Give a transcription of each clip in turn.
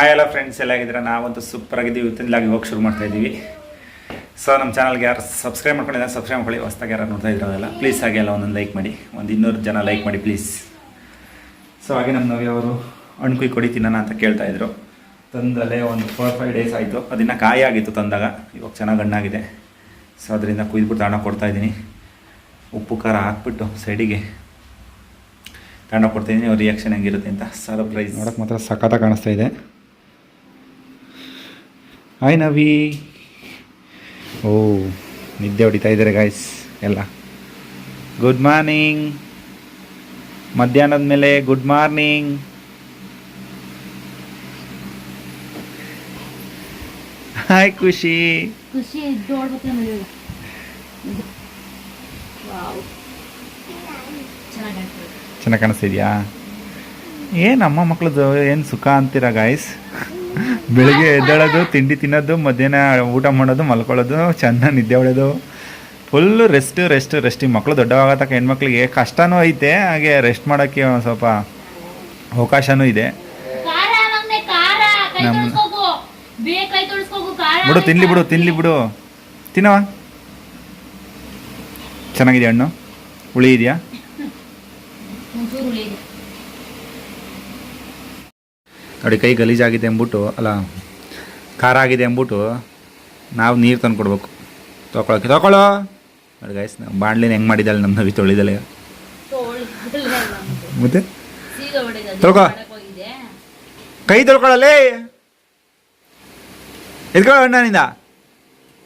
Hi ಎಲ್ಲ friends ಎಲ್ಲ ಆಗಿದ್ರೆ ನಾವಂತೂ ಸೂಪರ್ ಆಗಿದ್ದೀವಿ. ಇವತ್ತಿನಲಾಗಿ ಹೋಗಿ ಶುರು ಮಾಡ್ತಾ ಇದ್ದೀವಿ ಸೊ ನಮ್ಮ ಚಾನಲ್ಗೆ ಯಾರು ಸಬ್ಸ್ಕ್ರೈಬ್ ಮಾಡ್ಕೊಂಡಿದ್ದಾರೆ ಸಬ್ಸ್ಕ್ರೈಬ್ ಮಾಡ್ಕೊಳ್ಳಿ. ಹೊಸ್ದಾಗಿ ಯಾರು ನೋಡ್ತಾ ಇದ್ರಲ್ಲ ಪ್ಲೀಸ್ ಹಾಗೆ ಎಲ್ಲ ಒಂದೊಂದು ಲೈಕ್ ಮಾಡಿ. ಒಂದು ಇನ್ನೂರು ಜನ ಲೈಕ್ ಮಾಡಿ ಪ್ಲೀಸ್ ಸೊ ಹಾಗೆ ನಮ್ಮ ನವಿಯವರು ಹಣ್ಣು ಕುಯ್ ಕೊಡಿ ತಿನ್ನೋಣ ಅಂತ ಕೇಳ್ತಾ ಇದ್ರು. ತಂದಲ್ಲೇ ಒಂದು ಫೋರ್ ಫೈವ್ ಡೇಸ್ ಆಯಿತು. ಅದನ್ನು ಕಾಯಿ ಆಗಿತ್ತು ತಂದಾಗ. ಇವಾಗ ಚೆನ್ನಾಗಿ ಹಣ್ಣಾಗಿದೆ. ಸೊ ಅದರಿಂದ ಕುಯ್ದುಬಿಟ್ಟು ಹಣ ಕೊಡ್ತಾ ಇದ್ದೀನಿ. ಉಪ್ಪು, ಖಾರ ಹಾಕ್ಬಿಟ್ಟು ಸೈಡಿಗೆ ತಗೊಂಡು ಕೊಡ್ತಾಯಿದ್ದೀನಿ ಅವ್ರ ರಿಯಾಕ್ಷನ್ ಹೆಂಗಿರುತ್ತೆ ಅಂತ ಸರ್ಪ್ರೈಸ್ ನೋಡೋಕೆ ಮಾತ್ರ ಸಖತ್ತಾಗಿ ಕಾಣಿಸ್ತಾ ಇದೆ. ಹಾಯ್ ನವಿ ಓ ನಿದ್ದೆ ಹೊಡಿತಾ ಇದ್ದಾರೆ ಗಾಯ್ಸ್ ಎಲ್ಲ. ಗುಡ್ ಮಾರ್ನಿಂಗ್ ಮಧ್ಯಾಹ್ನದ ಮೇಲೆ ಗುಡ್ ಮಾರ್ನಿಂಗ್ ಹಾಯ್ ಖುಷಿ. ಚೆನ್ನಾಗಿ ಕಾಣಿಸ್ತಿದ್ಯಾ? ಏನು ಅಮ್ಮ ಮಕ್ಳದ್ದು ಏನು ಸುಖ ಅಂತೀರ ಗಾಯ್ಸ್ ಬೆಳಿಗ್ಗೆ ಎದ್ದೇಳೋದು ತಿಂಡಿ ತಿನ್ನೋದು ಮಧ್ಯಾಹ್ನ ಊಟ ಮಾಡೋದು ಮಲ್ಕೊಳ್ಳೋದು ಚೆನ್ನಾಗಿ ನಿದ್ದೆ ಹೊಡೆಯೋದು. ಫುಲ್ಲು ರೆಸ್ಟ್ ರೆಸ್ಟ್ ರೆಸ್ಟ್ ಈ ಮಕ್ಕಳು ದೊಡ್ಡವಾಗತಕ್ಕ ಹೆಣ್ಮಕ್ಳಿಗೆ ಕಷ್ಟನೂ ಐತೆ ಹಾಗೆ ರೆಸ್ಟ್ ಮಾಡೋಕ್ಕೆ ಒಂದು ಸ್ವಲ್ಪ ಅವಕಾಶನೂ ಇದೆ. ನಮ್ಮ ಬಿಡು ತಿನ್ಲಿ ಬಿಡು ತಿನ್ಲಿ ಬಿಡು. ತಿನ್ನವ? ಚೆನ್ನಾಗಿದೆ ಹಣ್ಣು? ಹುಳಿ ಇದೆಯಾ? ನೋಡಿ ಕೈ ಗಲೀಜಾಗಿದೆ ಅಂದ್ಬಿಟ್ಟು ಅಲ್ಲ ಖಾರ ಆಗಿದೆ ಅಂದ್ಬಿಟ್ಟು ನಾವು ನೀರು ತಂದು ಕೊಡ್ಬೇಕು. ತೊಗೊಳಕ್ಕೆ ತೊಗೊಳ್ಳೋ ನೋಡಿ ಗೈಸ್ ಬಾಣ್ಲಿನ ಹೆಂಗೆ ಮಾಡಿದ್ದಾಳೆ ನಮ್ಮ ನವಿ ತೊಳಿದಲೆ. ಮತ್ತೆ? ತೊಳ್ಕೊ. ಕೈ ತೊಳ್ಕೊಳ್ಳಲೇ ಎದ್ಕೊಳ್ಳೋ ಅಣ್ಣನಿಂದ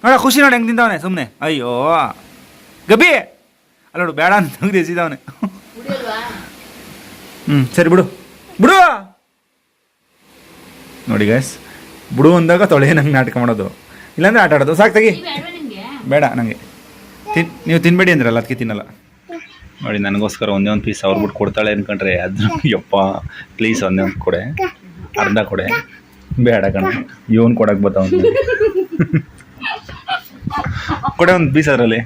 ನೋಡ ಖುಷಿ ನೋಡಿ ಹೆಂಗೆ ತಿಂದವನೆ ಸುಮ್ಮನೆ ಅಯ್ಯೋ. ಗಬ್ಬಿ! ಅಲ್ಲ ನೋಡು ಬೇಡ ಅಂತ ತೆಗ್ದು ಎಸಿದವನೆ. ಹ್ಞೂ ಸರಿ ಬಿಡು. ಬಿಡು! ನೋಡಿ ಗೈಸ್ ಬಿಡು ಅಂದಾಗ ತೊಳೆ ನಂಗೆ ನಾಟಕ ಮಾಡೋದು. ಇಲ್ಲಾಂದ್ರೆ ಆಟ ಆಡೋದು. ಸಾಕು ತೆಗಿ. ಬೇಡ ನನಗೆ ತಿನ್ ನೀವು ತಿನ್ಬೇಡಿ ಅಂದ್ರಲ್ಲ ಅದಕ್ಕೆ ತಿನ್ನಲ್ಲ. ನೋಡಿ ನನಗೋಸ್ಕರ ಒಂದೇ ಒಂದು ಪೀಸ್ ಅವ್ರು ಬಿಟ್ಟು ಕೊಡ್ತಾಳೆ ಅನ್ಕೊಂಡ್ರೆ ಅದ್ರ ಯಪ್ಪ ಪ್ಲೀಸ್ ಒಂದೇ ಒಂದು ಕೊಡೆ. ಅರ್ಧ ಕೊಡೆ. ಬೇಡ ಕಣ. ಇವನು ಕೊಡಕ್ಕೆ ಬರ್ತಾವ ಕೊಡೆ ಒಂದು ಪೀಸ್ ಅದರಲ್ಲಿ.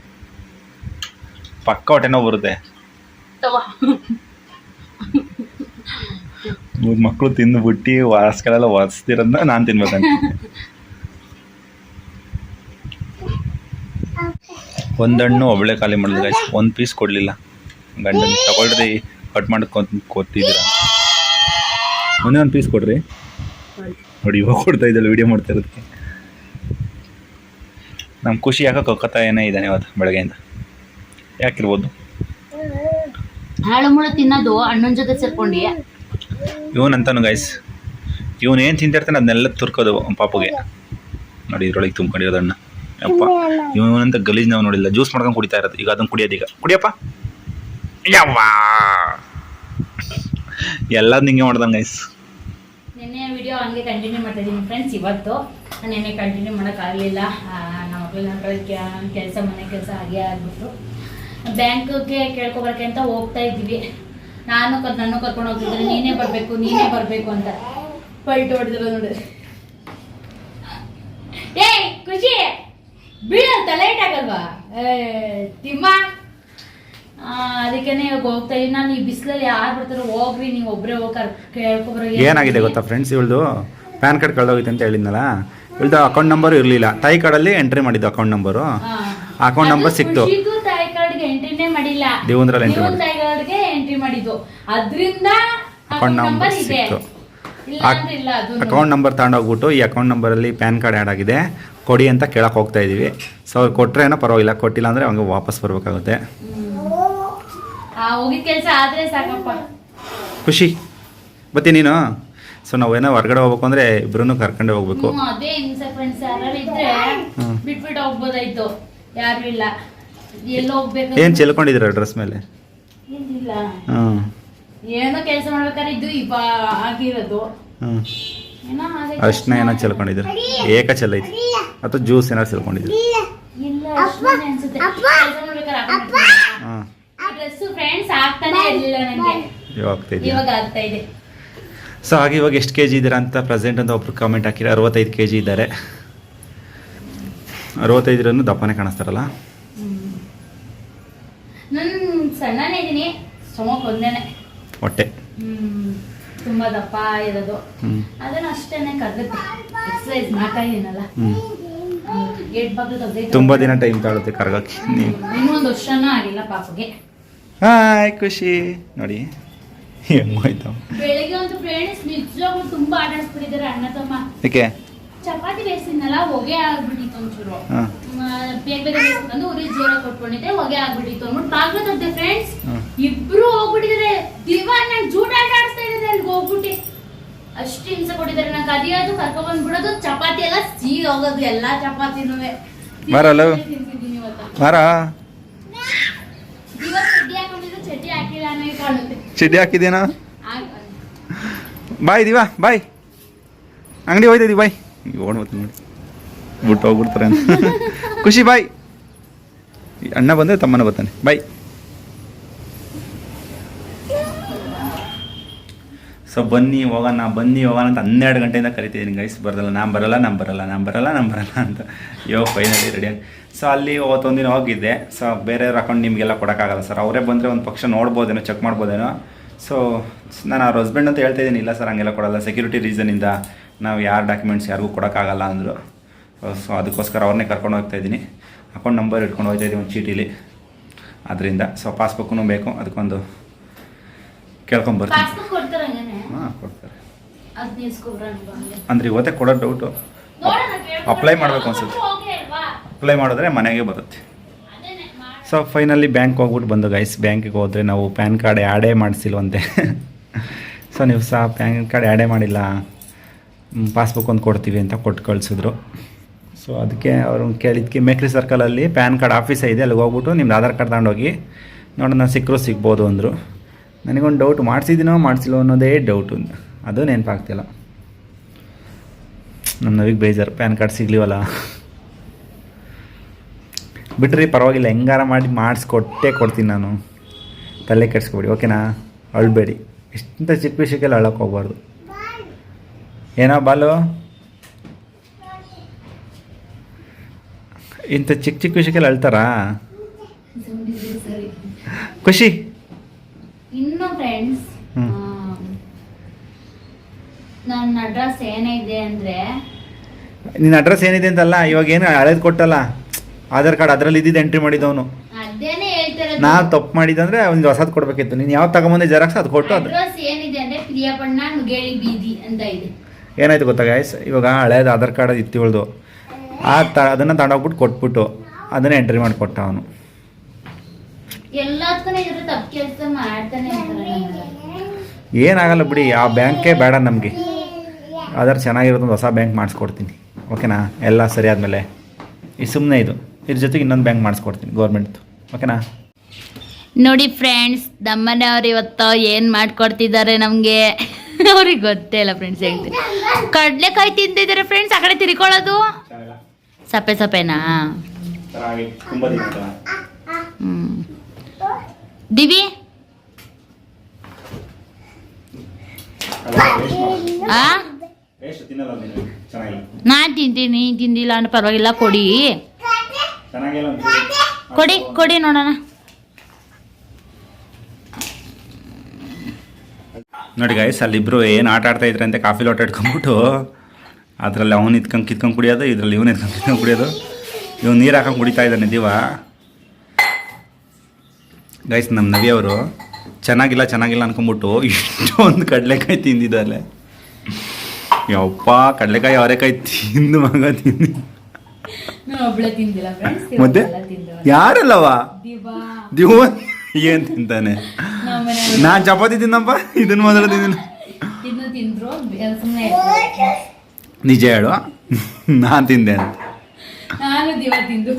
ಪಕ್ಕ ಹೊಟ್ಟೆ ನೋವು ಬರುತ್ತೆ ಮೂರು ಮಕ್ಕಳು ತಿಂದು ಬಿಟ್ಟು ವಾಸ್ಗಳೆಲ್ಲ ಒರೆಸ್ತಿರೋದನ್ನ ನಾನು ತಿನ್ಬೇಕಂತ ಒಂದಣ್ಣು ಒಬ್ಳೆ ಖಾಲಿ ಮಾಡಿದ್ರೆ ಗೈಸ್ ಒಂದು ಪೀಸ್ ಕೊಡಲಿಲ್ಲ. ಗಂಡನ ತಗೊಳ್ರಿ ಕಟ್ ಮಾಡಿದ್ ಕೊತ್ತಿದ್ದೀರ ಒಂದೇ ಒಂದು ಪೀಸ್ ಕೊಡ್ರಿ. ನೋಡಿ ಇವಾಗ ಕೊಡ್ತಾ ಇದ್ದಲ್ಲ ವಿಡಿಯೋ ಮಾಡ್ತಾ ಇರೋದಕ್ಕೆ ನಮ್ಮ ಖುಷಿ ಯಾಕೆ ಕೊಕ್ಕತ್ತಾ ಏನೇ ಇದ್ದಾನೆ ಇವತ್ತು ಬೆಳಗ್ಗೆಯಿಂದ. ಯಾಕಿರ್ಬೋದು? ಹಾಳು ಮುಳು ತಿನ್ನೋದು ಅಣ್ಣನ ಜೊತೆ ಸೇರ್ಕೊಂಡಿ. ಇವನಂತಾನು ಗೈಸ್ ಇವನು ಏನು ತಿಂತಿರ್ತಾನೆ ಅದನ್ನೆಲ್ಲ ತುರ್ಕೋದು ಪಾಪುಗೆ. ನೋಡಿ ಇದ್ರೊಳಗೆ ತುಂಬ್ಕೊಂಡಿರೋದಣ್ಣ ಅಪ್ಪ ಯಪ್ಪ ಇವನಂತ ಗಲೀಜ್ ನಾವು ನೋಡಿಲ್ಲ ಜ್ಯೂಸ್ ಮಾಡ್ಕೊಂಡು ಕುಡಿತಾ ಇರೋದು. ಈಗ ಅದನ್ನು ಕುಡಿಯೋದೀಗ. ಈಗ ಕುಡಿಯಪ್ಪ. ಯವ್ವಾ. ಎಲ್ಲದ್ ನಿಂಗೆ ಮಾಡ್ದಂಗೆ ಗೈಸ್ ನಿನ್ನೆ ವಿಡಿಯೋ ಹಂಗೆ ಕಂಟಿನ್ಯೂ ಮಾಡ್ತಾ ಇದ್ದೀನಿ ಫ್ರೆಂಡ್ಸ್ ಇವತ್ತು ನಿನ್ನೆ ಕಂಟಿನ್ಯೂ ಮಾಡೋಕ್ಕಾಗಲಿಲ್ಲ ನಮ್ಮ ಮಕ್ಕಳನ್ನ ಕೆಲಸ ಮನೆ ಕೆಲಸ ಹಾಗೆ ಆಗ್ಬಿಟ್ಟು ಬ್ಯಾಂಕ್ಗೆ ಕೇಳ್ಕೊಬರಕ್ಕೆ ಅಂತ ಹೋಗ್ತಾ ಇದ್ವಿ ನಾನು ಕರ್ ನನ್ನ ಕರ್ಕೊಂಡು ಹೋಗ್ತಿದ್ರೆ ನೀನೇ ಬರಬೇಕು ನೀನೇ ಬರಬೇಕು ಅಂತ. ಫೈಟ್ ಹೊಡೆದ್ರು ನೋಡಿ. ಏಯ್ ಖುಷಿ! ಬೀಳಂತ ಲೈಟ್ ಆಗಲ್ವಾ? ಏ, ತಿಮ್ಮ. ಅದಕ್ಕೆ ಇವಾಗ ಹೋಗ್ತಾ ಇದ್ದೀನಿ ನಾನು ಈ ಬಿಸಿಲಲ್ಲಿ ಯಾರು ಬರ್ತಾರೋ ಹೋಗ್ರಿ ನೀವು ಒಬ್ಬರೇ ಹೋಗಿ ಕೇಳ್ಕೊಬ್ರಿ ಏನಾಗಿದೆ ಗೊತ್ತಾ ಫ್ರೆಂಡ್ಸ್ ಇವಳ್ದು? ಪ್ಯಾನ್ ಕಾರ್ಡ್ ಕಳ್ದೋಗಿತ್ತು ಅಂತ ಹೇಳಿದ್ನಲ್ಲ? ಇವಳ್ದು ಅಕೌಂಟ್ ನಂಬರ್ ಇರಲಿಲ್ಲ. ತಾಯಿ ಕಾರ್ಡಲ್ಲಿ ಎಂಟ್ರಿ ಮಾಡಿದ್ದು ಅಕೌಂಟ್ ನಂಬರು ಅಕೌಂಟ್ ನಂಬರ್ ಸಿಕ್ತು. ಕಾರ್ಡ್ಗೆ ಎಂಟ್ರಿನೇ ಮಾಡಿಲ್ಲ. ದೇವಂದ್ರಲ್ಲಿ ಎಂಟ್ರಿ ತಾಯಿ ಕಾರ್ಡ್ಗೆ ಎಂಟ್ರಿ ಮಾಡಿದ್ದು. ಅದರಿಂದ ಅಕೌಂಟ್ ನಂಬರ್ ಇದೆ. ಸಿಕ್ತು ಇಲ್ಲ ಅಂದ್ರೆ ಇಲ್ಲ ಅದು ಅಕೌಂಟ್ ನಂಬರ್ ತಗೊಂಡೋಗ್ಬಿಟ್ಟು ಈ ಅಕೌಂಟ್ ನಂಬರಲ್ಲಿ ಪ್ಯಾನ್ ಕಾರ್ಡ್ ಆ್ಯಡ್ ಆಗಿದೆ. ಕೊಡಿ ಅಂತ ಕೇಳಕ್ಕೆ ಹೋಗ್ತಾ ಇದ್ದೀವಿ ಸೊ ಅವ್ರು ಕೊಟ್ಟರೆ ಏನೋ ಪರವಾಗಿಲ್ಲ. ಕೊಟ್ಟಿಲ್ಲ ಅಂದರೆ ಹಂಗೆ ವಾಪಸ್ ಬರಬೇಕಾಗುತ್ತೆ. ಆ ಹೋಗಿದ ಕೆಲಸ ಆದ್ರೆ ಸಾಕಪ್ಪ. ಖುಷಿ. ಬತ್ತಿ ನೀನು? ಸೊ ನಾವೇನೋ ಹೊರಗಡೆ ಹೋಗ್ಬೇಕು ಅಂದರೆ ಇಬ್ಬರೂ ಕರ್ಕೊಂಡೇ ಹೋಗ್ಬೇಕು. ಹ್ಮ್, ಅದೇ ಹಿಂಸೆ ಫ್ರೆಂಡ್ಸ್ ಯಾರು ಇದ್ರೆ. ಬಿಟ್ಬಿಟ್ಟು ಹೋಗ್ಬೋದಾಯ್ತು. ಯಾರು ಇಲ್ಲ. ಎಲ್ಲಿ ಹೋಗ್ಬೇಕು? ಏನು ಚೆಲ್ಕೊಂಡಿದ್ದೀರ ಡ್ರೆಸ್ ಮೇಲೆ? ಏನಿಲ್ಲ. ಹ್ಞೂ ಏನೋ ಕೆಲಸ ಮಾಡ್ಬೇಕಾದ್ರೆ ಇದು ಆಗಿರೋದು. ಹ್ಞೂ ಏನೋ ಏನೋ ಚೆಲ್ಕೊಂಡಿದ್ದೀರ? ಏಕ ಚೆಲ್ಲೈತಿ. ಅಥವಾ ಜ್ಯೂಸ್ ಏನಾದ್ರು ಚೆಲ್ಕೊಂಡಿದ್ರ ಇಲ್ಲ. ಅಷ್ಟೊಂದೇ ಅನ್ಸುತ್ತೆ. ಕೆಲಸ ಮಾಡ್ಬೇಕಾದ್ರೆ ಹಾಕೊಂಡ್ಬಿಡ್ತೀನಿ. ಹಾಂ. ಆ ಡ್ರೆಸ್ ಫ್ರೆಂಡ್ಸ್ ಆಗ್ತಾನೆ ಇರ್ಲಿಲ್ಲ ನಂಗೆ. ಇವಾಗ ಆಗ್ತಾಯಿದ್ಯಾ ಇವಾಗ ಆಗ್ತಾ ಇದೆ. ಸೊ ಹಾಗೆ ಇವಾಗ ಎಷ್ಟು ಕೆ ಜಿ ಇದ್ದೀರಾ ಅಂತ ಪ್ರೆಸೆಂಟ್ ಅಂತ ಒಬ್ರು ಕಾಮೆಂಟ್ ಹಾಕಿದ್ರೆ ಅರವತ್ತೈದು ಕೆ ಜಿ ಇದ್ದಾರೆ. ಅರವತ್ತೈದರನ್ನು ದಪ್ಪನೇ ಕಾಣಿಸ್ತಾರಲ್ಲ? ಸಣ್ಣನೇ ಇದೀನಿ. ಸ್ಟಮಕ್ ಒಂದೇನೆ. ಹೊಟ್ಟೆ ಹ್ಮ್. ತುಂಬಾ ದಪ್ಪ ಇರೋದು. ಅದನ್ನ ಅಷ್ಟೇನೆ ಕರಗುತ್ತೆ ಎಕ್ಸಸೈಸ್ ಮಾಡ್ತಾ ಇದೀನಲ್ಲ. ಗೇಟ್ ಬಾಗ್ಲು ತೆಗ್ದೈತೆ ತುಂಬ ದಿನ ಟೈಮ್ ತಾಳುತ್ತೆ ಕರ್ಗಕ್ಕೆ. ನೀವು ಇನ್ನೊಂದು ವರ್ಷನೂ ಆಗಿಲ್ಲ ಪಾಪಗೆ. ಹಾಯ್ ಖುಷಿ. ನೋಡಿ. ಹೆಂಗೋಯ್ತು ಬೆಳಿಗ್ಗೆ ಒಂದು ಫ್ರೆಂಡ್ಸ್ ನಿಜವಾಗ್ಲೂ ತುಂಬಾ ಆಟ ಆಡಿಸ್ಬಿಟ್ಟಿದ್ದಾರೆ ಅಣ್ಣ ತಮ್ಮ. ಏಕೆ ಚಪಾತಿ ಬೇಯಿಸಿದ್ನಲ್ಲ ಹೊಗೆ ಆಗ್ಬಿಟ್ಟಿತ್ತು ಒಂಚೂರು. ಬೇಗ ಬೇಗ ಬೇಯಿಸ್ಕೊಂಡು ಉರಿ ಜೋರ ಕೊಟ್ಕೊಂಡಿದ್ದೆ ಹೊಗೆ ಆಗ್ಬಿಟ್ಟಿತ್ತು. ಅಂದ್ಬಿಟ್ಟು ಬಾಗ್ಲು ತೆಗ್ದೆ ಫ್ರೆಂಡ್ಸ್. ಇಬ್ರು ಹೋಗ್ಬಿಟ್ಟಿದ್ರೆ. ದಿವಾ ನನ್ ಜೂಟ್ ಆಟ ಆಡಿಸ್ತಾ ಇದ್ದಾರೆ ಅಲ್ಲಿಗೆ ಹೋಗ್ಬಿಟ್ಟು. ಅಷ್ಟು ಹಿಂಸೆ ಕೊಟ್ಟಿದ್ದಾರೆ ನಂಗೆ. ಕದಿಯೋದು ಕರ್ಕೊಂಡ್ ಬಂದ್ಬಿಡೋದು ಚಪಾತಿ ಎಲ್ಲ ಸೀಲ್ ಹೋಗೋದು ಎಲ್ಲಾ ಚಪಾತಿನೂ. ಬರಲ್ಲ? ಬರ? ಚಡ್ಡಿ ಹಾಕಿಲ್ಲ ಚಡ್ಡಿ ಹಾಕಿದೇನಾ ಬಾಯ್ ದಿವಾ ಬಾಯ್. ಅಂಗಡಿ ಹೋಯ್ತಿದ್ದಿ ಬಾಯ್. ಓಡ್ ನೋಡಿ. ಬಿಟ್ಟು ಹೋಗ್ಬಿಡ್ತಾರೆ ಅಂತ. ಖುಷಿ ಬಾಯ್ ಅಣ್ಣ ಬಂದರೆ ತಮ್ಮನ ಬರ್ತಾನೆ. ಬಾಯ್ ಸೊ ಬನ್ನಿ ಹೋಗೋಣ ಬನ್ನಿ ಹೋಗೋಣ ಅಂತ ಹನ್ನೆರಡು ಗಂಟೆಯಿಂದ ಕರಿತಿದ್ದೀನಿ ಗೈಸ್ ಬರೋಲ್ಲ ನಾನು ಬರಲ್ಲ ನಾನು ಬರಲ್ಲ ನಾನು ಬರಲ್ಲ ನಾನು ಬರೋಲ್ಲ ಅಂತ. ಯೋ ಫೈನಲಿ ರೆಡಿಯಾಗಿ ಸೊ ಅಲ್ಲಿ ಅವತ್ತೊಂದಿನ ಹೋಗಿದ್ದೆ. ಸೊ ಬೇರೆಯವ್ರ ಅಕೌಂಟ್ ನಿಮಗೆಲ್ಲ ಕೊಡೋಕ್ಕಾಗಲ್ಲ ಸರ್ ಅವರೇ ಬಂದರೆ ಒಂದು ಪಕ್ಷ ನೋಡ್ಬೋದೇನೋ ಚೆಕ್ ಮಾಡ್ಬೋದೇನೋ. ಸೊ ನಾನು ಅವ್ರ ಹಸ್ಬೆಂಡ್ ಅಂತ ಹೇಳ್ತಾ ಇದ್ದೀನಿ ಇಲ್ಲ ಸರ್ ಹಂಗೆಲ್ಲ ಕೊಡಲ್ಲ. ಸೆಕ್ಯೂರಿಟಿ ರೀಸನಿಂದ ನಾವು ಯಾರು ಡಾಕ್ಯುಮೆಂಟ್ಸ್ ಯಾರಿಗೂ ಕೊಡೋಕ್ಕಾಗಲ್ಲ ಅಂದರು. ಸೊ ಅದಕ್ಕೋಸ್ಕರ ಅವ್ರನ್ನೇ ಕರ್ಕೊಂಡು ಹೋಗ್ತಾ ಇದ್ದೀನಿ. ಅಕೌಂಟ್ ನಂಬರ್ ಇಟ್ಕೊಂಡು ಹೋಗ್ತಾ ಇದ್ದೀನಿ ಒಂದು ಚೀಟಿಲಿ ಅದರಿಂದ ಸೊ ಪಾಸ್ಬುಕ್ಕೂ ಬೇಕು. ಅದಕ್ಕೊಂದು ಕೇಳ್ಕೊಂಬರ್ತೀನಿ ಹಾಂ ಕೊಡ್ತಾರೆ. ಅಂದರೆ ಇವತ್ತೇ ಕೊಡೋ ಡೌಟು ಅಪ್ಲೈ ಮಾಡಬೇಕು ಅನ್ಸುತ್ತೆ. ಅಪ್ಲೈ ಮಾಡಿದ್ರೆ ಮನೆಗೆ ಬರುತ್ತೆ. ಸೊ ಫೈನಲಿ ಬ್ಯಾಂಕ್ ಹೋಗ್ಬಿಟ್ಟು ಬಂದು ಗೈಸ್ ಬ್ಯಾಂಕಿಗೆ ಹೋದರೆ ನಾವು ಪ್ಯಾನ್ ಕಾರ್ಡ್ ಆ್ಯಡೇ ಮಾಡಿಸಿಲ್ವಂತೆ. ಸೊ ನೀವು ಸಹ ಪ್ಯಾನ್ ಕಾರ್ಡ್ ಆ್ಯಡೇ ಮಾಡಿಲ್ಲ. ಪಾಸ್ಬುಕ್ ಒಂದು ಕೊಡ್ತೀವಿ ಅಂತ ಕೊಟ್ಟು ಕಳಿಸಿದ್ರು. ಸೊ ಅದಕ್ಕೆ ಅವರು ಕೇಳಿದ್ಕೆ ಮೇಕ್ರಿ ಸರ್ಕಲಲ್ಲಿ ಪ್ಯಾನ್ ಕಾರ್ಡ್ ಆಫೀಸ್ ಇದೆ, ಅಲ್ಲಿಗೆ ಹೋಗ್ಬಿಟ್ಟು ನಿಮ್ದು ಆಧಾರ್ ಕಾರ್ಡ್ ತಗೊಂಡೋಗಿ ನೋಡೋಣ ಸಿಕ್ಕರು ಸಿಗ್ಬೋದು ಅಂದರು. ನನಗೊಂದು ಡೌಟ್ ಮಾಡಿಸಿದ್ದೀನೋ ಮಾಡಿಸಿಲ್ಲೋ ಅನ್ನೋದೇ ಡೌಟು ಅದು ನೆನಪಾಗ್ತಿಲ್ಲ. ನಮ್ಮ ನವಿಗೆ ಬೇಜಾರು ಪ್ಯಾನ್ ಕಾರ್ಡ್ ಸಿಗ್ಲಿವಲ್ಲ. ಬಿಟ್ರಿ ಪರವಾಗಿಲ್ಲ, ಹೆಂಗಾರ ಮಾಡಿ ಮಾಡಿಸ್ಕೊಟ್ಟೇ ಕೊಡ್ತೀನಿ ನಾನು. ತಲೆ ಕೆಡಿಸ್ಕೊಬೇಡಿ, ಓಕೆನಾ? ಅಳ್ಬೇಡಿ. ಇಷ್ಟಂತ ಚಿಕ್ಕ ವಿಷಯಕ್ಕೆಲ್ಲ ಅಳಕ್ಕೆ ಹೋಗ್ಬಾರ್ದು. ಏನೋ ಬಾಲು? ಇಂಥ ಚಿಕ್ಕ ಚಿಕ್ಕ ವಿಷಯಕ್ಕೆಲ್ಲ ಅಳ್ತಾರಾ? ಖುಷಿ. ಇನ್ನು ಫ್ರೆಂಡ್ಸ್ ಹ್ಮ್. ನನ್ನ ಅಡ್ರೆಸ್ ಏನಿದೆ ಅಂದ್ರೆ ನಿನ್ನ ಅಡ್ರೆಸ್ ಏನಿದೆ ಅಂತಲ್ಲ ಇವಾಗ ಏನು ಹಳೇದು ಕೊಟ್ಟಲ್ಲ. ಆಧಾರ್ ಕಾರ್ಡ್ ಅದರಲ್ಲಿ ಇದ್ದಿದ್ದು ಎಂಟ್ರಿ ಮಾಡಿದವನು. ಅದೇನೆ ನಾವು ತಪ್ಪು ಮಾಡಿದಂದ್ರೆ ಅವ್ನಿಗೆ ಹೊಸದು ಕೊಡಬೇಕಿತ್ತು. ನೀನು ಯಾವ್ದು ತಗೊಂಬಂದೆ ಜೆರಾಕ್ಸ್ ಅದು ಕೊಟ್ಟು ಅದು ಏನಿದೆ ಅಂದ್ರೆ ಪ್ರಿಯಪಣ್ಣ ನುಗೇಳಿ ಬೀದಿ ಅಂತ ಇದೆ. ಏನಾಯ್ತು ಗೊತ್ತಾ ಗಾಯ್ಸ್ ಇವಾಗ ಹಳೇದು ಆಧಾರ್ ಕಾರ್ಡ್ ಇತ್ತು ಇವಳ್ದು ಆ ತ ಅದನ್ನು ತಗೊಂಡೋಗ್ಬಿಟ್ಟು ಕೊಟ್ಬಿಟ್ಟು ಅದನ್ನು ಎಂಟ್ರಿ ಮಾಡಿಕೊಟ್ಟ ಅವನು. ಏನಾಗಲ್ಲ ಬಿಡಿ ಆ ಬ್ಯಾಂಕೇ ಬೇಡ ನಮಗೆ. ಆಧಾರ್ ಚೆನ್ನಾಗಿರೋದೊಂದು ಹೊಸ ಬ್ಯಾಂಕ್ ಮಾಡಿಸ್ಕೊಡ್ತೀನಿ. ಓಕೆನಾ? ಎಲ್ಲ ಸರಿ ಆದಮೇಲೆ. ಈ ಸುಮ್ಮನೆ ಇದು. ಇದ್ರ ಜೊತೆಗೆ ಇನ್ನೊಂದು ಬ್ಯಾಂಕ್ ಮಾಡಿಸ್ಕೊಡ್ತೀನಿ ಗೌರ್ಮೆಂಟ್ದು. ಓಕೆನಾ? ನೋಡಿ ಫ್ರೆಂಡ್ಸ್ ನಮ್ಮನೆಯವ್ರು ಇವತ್ತು ಏನು ಮಾಡ್ಕೊಡ್ತಿದ್ದಾರೆ ನಮಗೆ? ಅವ್ರಿಗೆ ಗೊತ್ತೇ ಇಲ್ಲ ಫ್ರೆಂಡ್ಸ್ ಹೇಳ್ತೀನಿ. ಕಡಲೆಕಾಯಿ ತಿಂದಿದ್ದಾರೆ ಫ್ರೆಂಡ್ಸ್ ಆ ಕಡೆ ತಿರ್ಕೊಳ್ಳೋದು? ಸಪ್ಪೆ ಸಪ್ಪೆನಾ? ಹ್ಞೂ ದಿವಿ? ನಾನು. ತಿಂತೀನಿ ತಿಂದಿಲ್ಲ ಅಂದ್ರೆ ಪರವಾಗಿಲ್ಲ ಕೊಡಿ. ಕೊಡಿ ಕೊಡಿ ನೋಡೋಣ. ನೋಡಿ ಗಾಯ್ಸ್ ಅಲ್ಲಿಬ್ರು ಏನು ಆಟ ಆಡ್ತಾ ಇದ್ರೆ ಅಂತ ಕಾಫಿ ಲೋಟ ಇಟ್ಕೊಂಡ್ಬಿಟ್ಟು. ಅದರಲ್ಲಿ ಅವನು ಇತ್ಕೊಂಡು ಕಿತ್ಕೊಂಡು ಕುಡಿಯೋದು ಇದರಲ್ಲಿ ಇವನು ಇತ್ಕೊಂಡು ಕಿತ್ಕೊಂಡು ಕುಡಿಯೋದು. ಇವ್ನು ನೀರು ಹಾಕೊಂಡು ಕುಡಿತಾ ಇದ್ದಾನೆ ದಿವ. ಗೈಸ್ ನಮ್ಮ ನವಿಯವರು ಚೆನ್ನಾಗಿಲ್ಲ ಚೆನ್ನಾಗಿಲ್ಲ ಅನ್ಕೊಂಬಿಟ್ಟು ಇಷ್ಟೊಂದು ಕಡಲೆಕಾಯಿ ತಿಂದಿದ್ದಾರೆ ಯಪ್ಪ ಕಡಲೆಕಾಯಿ ಅವರೆಕಾಯಿ ತಿಂದು ಮಗ ತಿಂದು ಮತ್ತೆ? ಯಾರಲ್ಲವಾ ದಿವ ಏನು ತಿಂತಾನೆ? ನಾನು ಚಪಾತಿ ತಿನ್ನಪ್ಪ ಇದನ್ನ ಮೊದಲು ತಿಂದಿನ. ಇನ್ನು ತಿಂದ್ರು ಸುಮ್ಮನೆ ನಿಜ ಹೇಳು ನಾನು ತಿಂದೆ ಅಂತ. ನಾನು ದಿವ ತಿಂದು.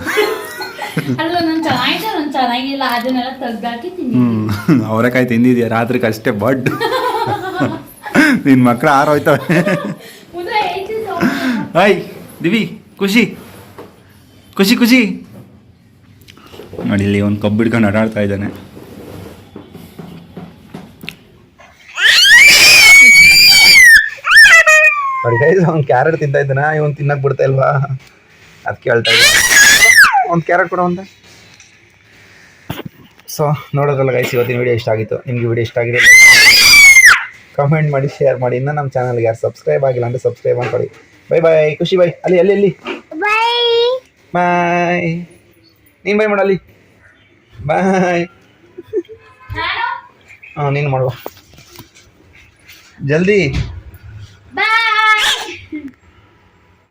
ಅಲ್ಲ ನಾನು ಚೆನ್ನಾಗಿದೆ ನಾನು ಚೆನ್ನಾಗಿಲ್ಲ ಅದನ್ನೆಲ್ಲ ತೆಗ್ದಾಕಿ ತಿಂದಿ ಹ್ಞೂ ಅವರೆಕಾಯಿ ತಿಂದಿದ್ಯಾ? ರಾತ್ರಿಗೆ ಅಷ್ಟೇ ಬಡ್. ನಿನ್ನ ಮಕ್ಕಳು ಆರೋಯ್ತವೆ. ಹಾಯ್ ದಿವಿ ಖುಷಿ. ಖುಷಿ ಖುಷಿ. ನೋಡಿ ಇಲ್ಲಿ ಒಂದು ಕಬ್ಬು ಹಿಡ್ಕೊಂಡು ಆಟಾಡ್ತಾ ಇದ್ದಾನೆ. ಅವ್ನು ಕ್ಯಾರೆಟ್ ತಿಂತ ಇದ್ದಾನ? ಇವನ್ ತಿನ್ನಕ್ ಬಿಡ್ತಾ ಇಲ್ವಾ? ಅದ್ ಕೇಳ್ತಾ ಇದ್ದ ಒಂದು ಕ್ಯಾರೆಟ್ ಕೂಡ ಒಂದ. ಸೊ ನೋಡೋದಲ್ಲ ಗೈಸ್ ಇವತ್ತಿನ ವಿಡಿಯೋ ಇಷ್ಟ ಆಗಿತ್ತು. ನಿಮ್ಗೆ ವಿಡಿಯೋ ಇಷ್ಟ ಆಗಿದೆ ಕಮೆಂಟ್ ಮಾಡಿ. ಶೇರ್ ಮಾಡಿ ಇನ್ನ ನಮ್ಮ ಚಾನಲ್ಗೆ ಯಾರು ಸಬ್ಸ್ಕ್ರೈಬ್ ಆಗಿಲ್ಲ ಅಂದರೆ ಸಬ್ಸ್ಕ್ರೈಬ್ ಮಾಡ್ಕೊಳ್ಳಿ. ಬೈ ಬಾಯ್ ಖುಷಿ ಬಾಯ್ ಅಲ್ಲಿ ಅಲ್ಲಿ ಅಲ್ಲಿ. ಬಾಯ್ ನೀನು ಬಾಯ್ ಮಾಡಲ್ಲಿ ಬಾಯ್ ಹಾಂ ನೀನು ಮಾಡುವ ಜಲ್ದಿ.